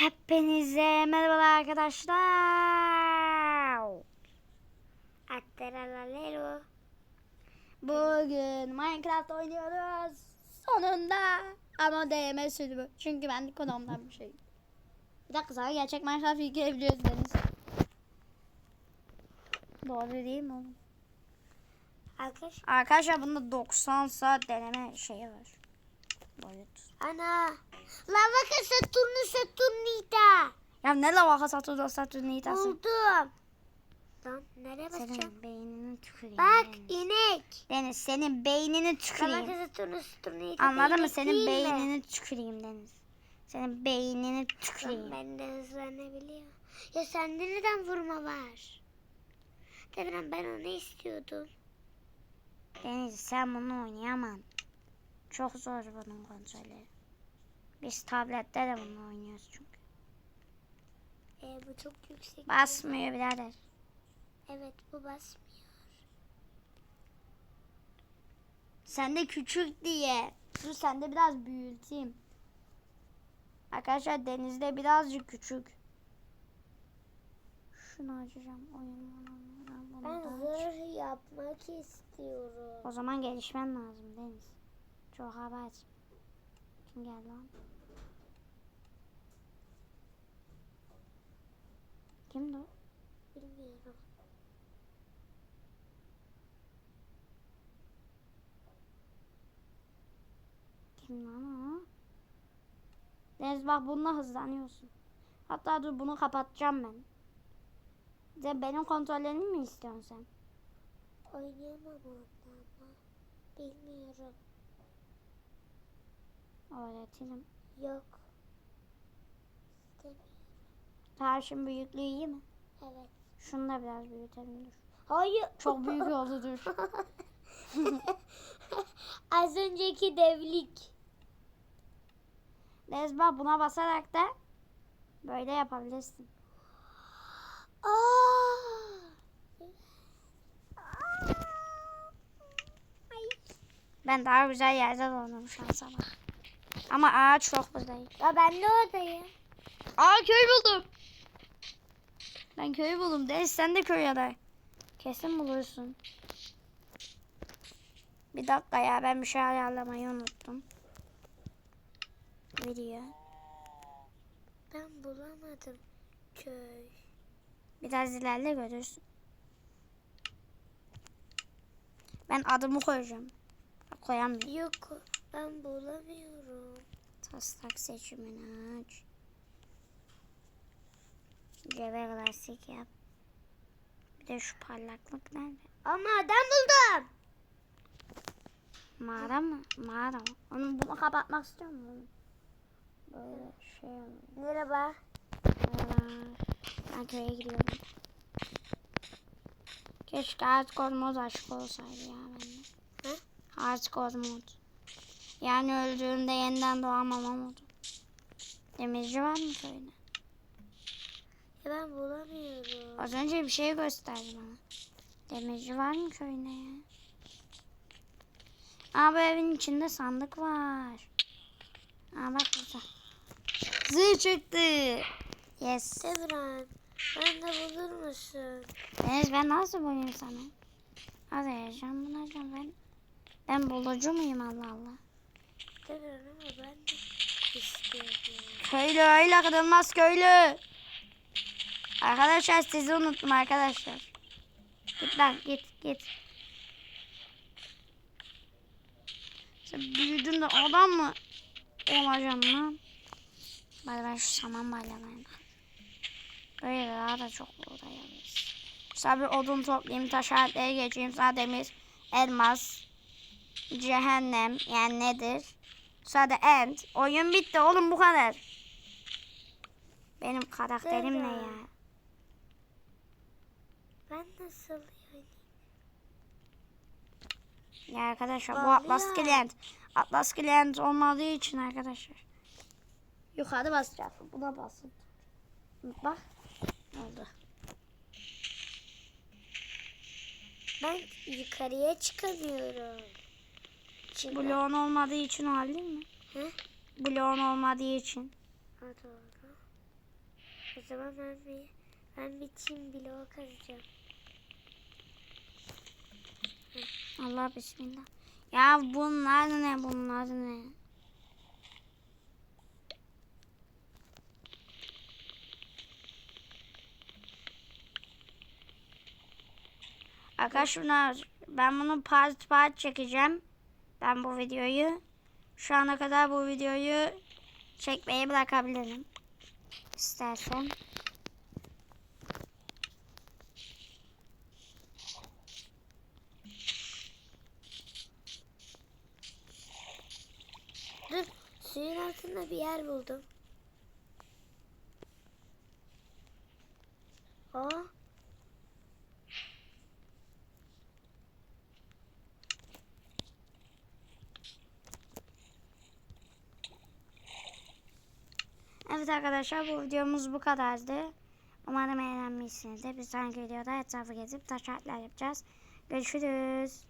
Hepinize merhabalar arkadaşlar. Atteralero. Bugün Minecraft oynuyoruz. Sonunda. Ama DM sürümü. Çünkü ben konuğumdan bir şey. Bir dakika sana gerçek Minecraft yükleyebiliyoruz Deniz. Doğru değil mi oğlum? Arkadaş. Arkadaşlar bunda 90 saat deneme şeyi var. Boyut. Ana. Lava ka Saturno Saturnita. Ya ne la vaka Saturn Saturnitası? Buldum. Lan nereye basacağım? Senin beynini tüküreyim. Bak Deniz. inek. Deniz senin beynini tüküreyim. ka Saturno Saturnita. Anladın mı? Senin değil mi? beynini tüküreyim Deniz. Senin beynini tüküreyim. ben de hızlanabiliyor. Ya sende neden vurma var? Devran ben onu istiyordum. Deniz sen bunu oynayamam. Çok zor bunun kontrolü. Biz tablette de bunu oynuyoruz çünkü. E, bu çok yüksek. Basmıyor birader. Evet bu basmıyor. Sen de küçük diye. Dur sen de biraz büyüteyim. Arkadaşlar denizde birazcık küçük. Şunu açacağım. Oyun Ben zırh yapmak istiyorum. O zaman gelişmen lazım Deniz. Çok haber. Kim geldi lan? Kimdi o? Bilmiyorum. Kim lan o? Deniz bak bununla hızlanıyorsun. Hatta dur bunu kapatacağım ben. De benim kontrollerimi mi istiyorsun sen? Oynayamam onda ama. Bilmiyorum. Öğretirim. Yok. İstemiyorum. Büyüklüğü iyi mi? Evet. Şunu da biraz büyütelim dur. Hayır. Çok büyük oldu dur. Az önceki devlik. Deniz bak buna basarak da böyle yapabilirsin. Aa! Ben daha güzel yerde doğdum şansa bak. Ama ağaç çok güzel. Ya ben de oradayım. Aa köy buldum. Ben köy buldum. Deniz sen de köy ya da. Kesin bulursun. Bir dakika ya ben bir şey ayarlamayı unuttum. Video. Ben bulamadım köy. Biraz ilerle görürsün. Ben adımı koyacağım. Koyamıyorum. Yok ben bulamıyorum. Taslak seçimini aç. Cebe klasik yap. Bir de şu parlaklık nerede? Ama adam buldum. Mağara mı? Mağara mı? Onu bunu kapatmak istiyor musun? Böyle şey olur. Merhaba. Merhaba. Ben köye gidiyorum. Keşke hardcore mod aşk olsaydı ya bende. Hı? Hardcore mod. Yani öldüğümde yeniden doğamama modu. Demirci var mı köyde? Ya ben bulamıyorum. Az önce bir şey gösterdi bana. Demirci var mı köyde ya? Aa bu evin içinde sandık var. Aa bak burada. Zırh çıktı. Yes. Devran. Ben de bulur musun? Deniz ben nasıl bulayım sana? Hadi heyecan bulacağım ben. Ben bulucu muyum Allah Allah. Devran ama ben de istiyorum. Köylü öyle kırılmaz köylü. Arkadaşlar sizi unuttum arkadaşlar. Git lan git git. Sen büyüdün de adam mı olacağım lan? Bari ben şu saman balyalarına. Böyle daha da çok alırız. Sonra bir odun toplayayım, taş aletleri geçeyim. Sonra demir, elmas, cehennem yani nedir? Sonra end. Oyun bitti oğlum bu kadar. Benim karakterim ne ya? Ben nasıl yani? Ya arkadaşlar bu Vallahi Atlas ya. Client. Atlas Client olmadığı için arkadaşlar. Yukarı basacağız. Buna basın. Bak. Oldu. Ben yukarıya çıkamıyorum. Çünkü... Bloğun olmadığı için halde mi? Hı? Bloğun olmadığı için. Ha, doğru. O zaman ben bir, ben bir çim bloğu kazacağım. Allah bismillah. Ya bunlar ne bunlar ne? Arkadaşlar ben bunu part part çekeceğim. Ben bu videoyu şu ana kadar bu videoyu çekmeyi bırakabilirim. İstersen. Dur suyun altında bir yer buldum. Aa. Evet arkadaşlar bu videomuz bu kadardı. Umarım eğlenmişsinizdir. Bir sonraki videoda etrafı gezip taş yapacağız. Görüşürüz.